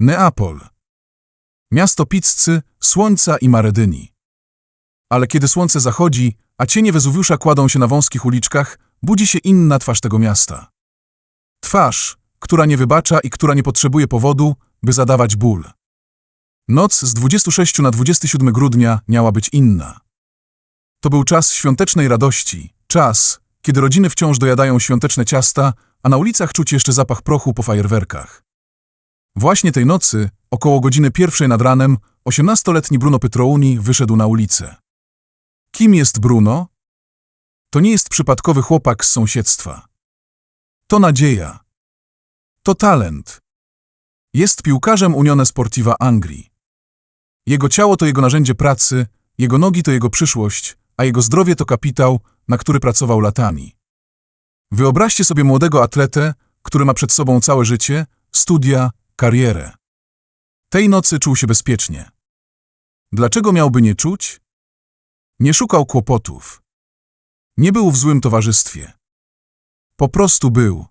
Neapol. Miasto pizzy, słońca i maredyni. Ale kiedy słońce zachodzi, a cienie Wezuwiusza kładą się na wąskich uliczkach, budzi się inna twarz tego miasta. Twarz, która nie wybacza i która nie potrzebuje powodu, by zadawać ból. Noc z 26 na 27 grudnia miała być inna. To był czas świątecznej radości, czas, kiedy rodziny wciąż dojadają świąteczne ciasta, a na ulicach czuć jeszcze zapach prochu po fajerwerkach. Właśnie tej nocy, około godziny pierwszej nad ranem, 18-letni Bruno Petrouni wyszedł na ulicę. Kim jest Bruno? To nie jest przypadkowy chłopak z sąsiedztwa. To nadzieja. To talent. Jest piłkarzem Unione Sportiva Anglii. Jego ciało to jego narzędzie pracy, jego nogi to jego przyszłość, a jego zdrowie to kapitał, na który pracował latami. Wyobraźcie sobie młodego atletę, który ma przed sobą całe życie, studia, karierę. Tej nocy czuł się bezpiecznie. Dlaczego miałby nie czuć? Nie szukał kłopotów. Nie był w złym towarzystwie. Po prostu był.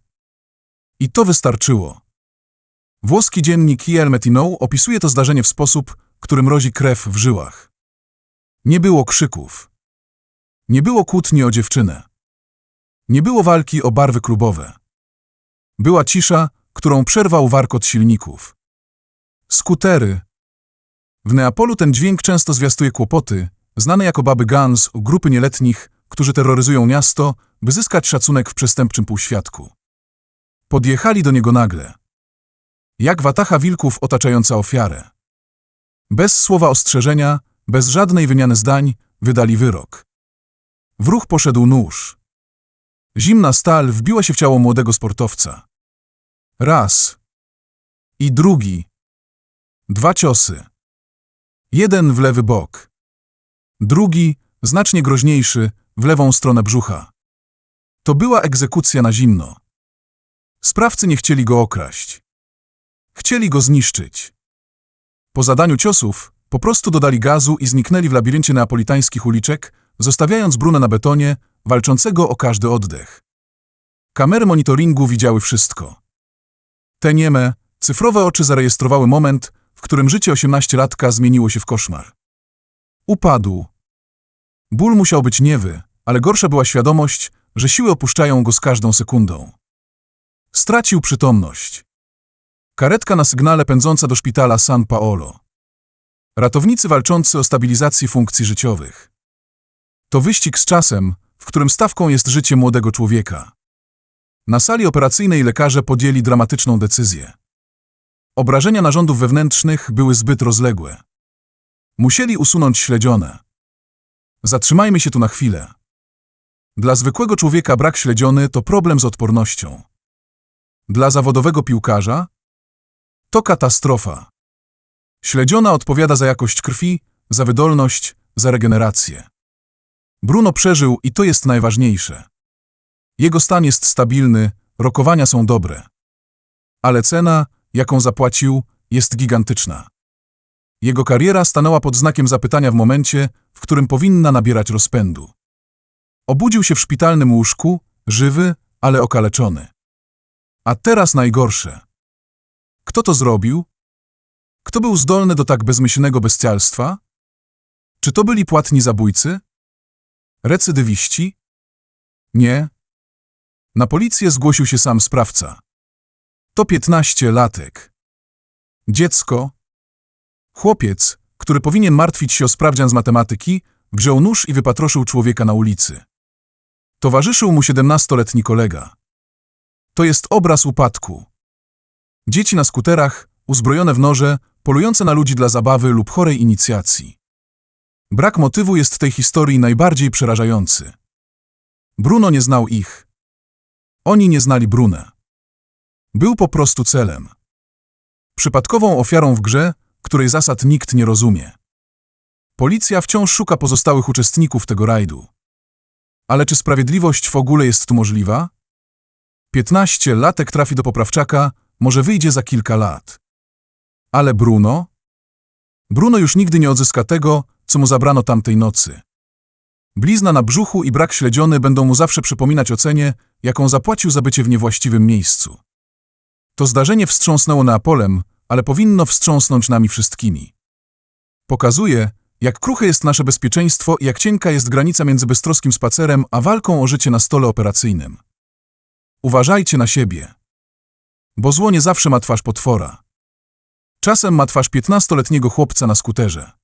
I to wystarczyło. Włoski dziennik Il Mattino opisuje to zdarzenie w sposób, który mrozi krew w żyłach. Nie było krzyków. Nie było kłótni o dziewczynę. Nie było walki o barwy klubowe. Była cisza, którą przerwał warkot silników. Skutery. W Neapolu ten dźwięk często zwiastuje kłopoty, znane jako baby guns, grupy nieletnich, którzy terroryzują miasto, by zyskać szacunek w przestępczym półświadku. Podjechali do niego nagle. Jak watacha wilków otaczająca ofiarę. Bez słowa ostrzeżenia, bez żadnej wymiany zdań, wydali wyrok. W ruch poszedł nóż. Zimna stal wbiła się w ciało młodego sportowca. Raz. I drugi. Dwa ciosy. Jeden w lewy bok. Drugi, znacznie groźniejszy, w lewą stronę brzucha. To była egzekucja na zimno. Sprawcy nie chcieli go okraść. Chcieli go zniszczyć. Po zadaniu ciosów po prostu dodali gazu i zniknęli w labiryncie neapolitańskich uliczek, zostawiając Bruna na betonie, walczącego o każdy oddech. Kamery monitoringu widziały wszystko. Te nieme, cyfrowe oczy zarejestrowały moment, w którym życie osiemnaściolatka zmieniło się w koszmar. Upadł. Ból musiał być niewy, ale gorsza była świadomość, że siły opuszczają go z każdą sekundą. Stracił przytomność. Karetka na sygnale pędząca do szpitala San Paolo. Ratownicy walczący o stabilizację funkcji życiowych. To wyścig z czasem, w którym stawką jest życie młodego człowieka. Na sali operacyjnej lekarze podjęli dramatyczną decyzję. Obrażenia narządów wewnętrznych były zbyt rozległe. Musieli usunąć śledzione. Zatrzymajmy się tu na chwilę. Dla zwykłego człowieka brak śledziony to problem z odpornością. Dla zawodowego piłkarza to katastrofa. Śledziona odpowiada za jakość krwi, za wydolność, za regenerację. Bruno przeżył i to jest najważniejsze. Jego stan jest stabilny, rokowania są dobre. Ale cena, jaką zapłacił, jest gigantyczna. Jego kariera stanęła pod znakiem zapytania w momencie, w którym powinna nabierać rozpędu. Obudził się w szpitalnym łóżku, żywy, ale okaleczony. A teraz najgorsze. Kto to zrobił? Kto był zdolny do tak bezmyślnego bestialstwa? Czy to byli płatni zabójcy? Recydywiści? Nie. Na policję zgłosił się sam sprawca. To piętnaście latek. Dziecko. Chłopiec, który powinien martwić się o sprawdzian z matematyki, wziął nóż i wypatroszył człowieka na ulicy. Towarzyszył mu siedemnastoletni kolega. To jest obraz upadku. Dzieci na skuterach, uzbrojone w noże, polujące na ludzi dla zabawy lub chorej inicjacji. Brak motywu jest w tej historii najbardziej przerażający. Bruno nie znał ich. Oni nie znali Bruna. Był po prostu celem. Przypadkową ofiarą w grze, której zasad nikt nie rozumie. Policja wciąż szuka pozostałych uczestników tego rajdu. Ale czy sprawiedliwość w ogóle jest tu możliwa? 15 latek trafi do poprawczaka, może wyjdzie za kilka lat. Ale Bruno? Bruno już nigdy nie odzyska tego, co mu zabrano tamtej nocy. Blizna na brzuchu i brak śledziony będą mu zawsze przypominać o cenie, jaką zapłacił za bycie w niewłaściwym miejscu. To zdarzenie wstrząsnęło Neapolem, ale powinno wstrząsnąć nami wszystkimi. Pokazuje, jak kruche jest nasze bezpieczeństwo i jak cienka jest granica między beztroskim spacerem a walką o życie na stole operacyjnym. Uważajcie na siebie. Bo zło nie zawsze ma twarz potwora. Czasem ma twarz piętnastoletniego chłopca na skuterze.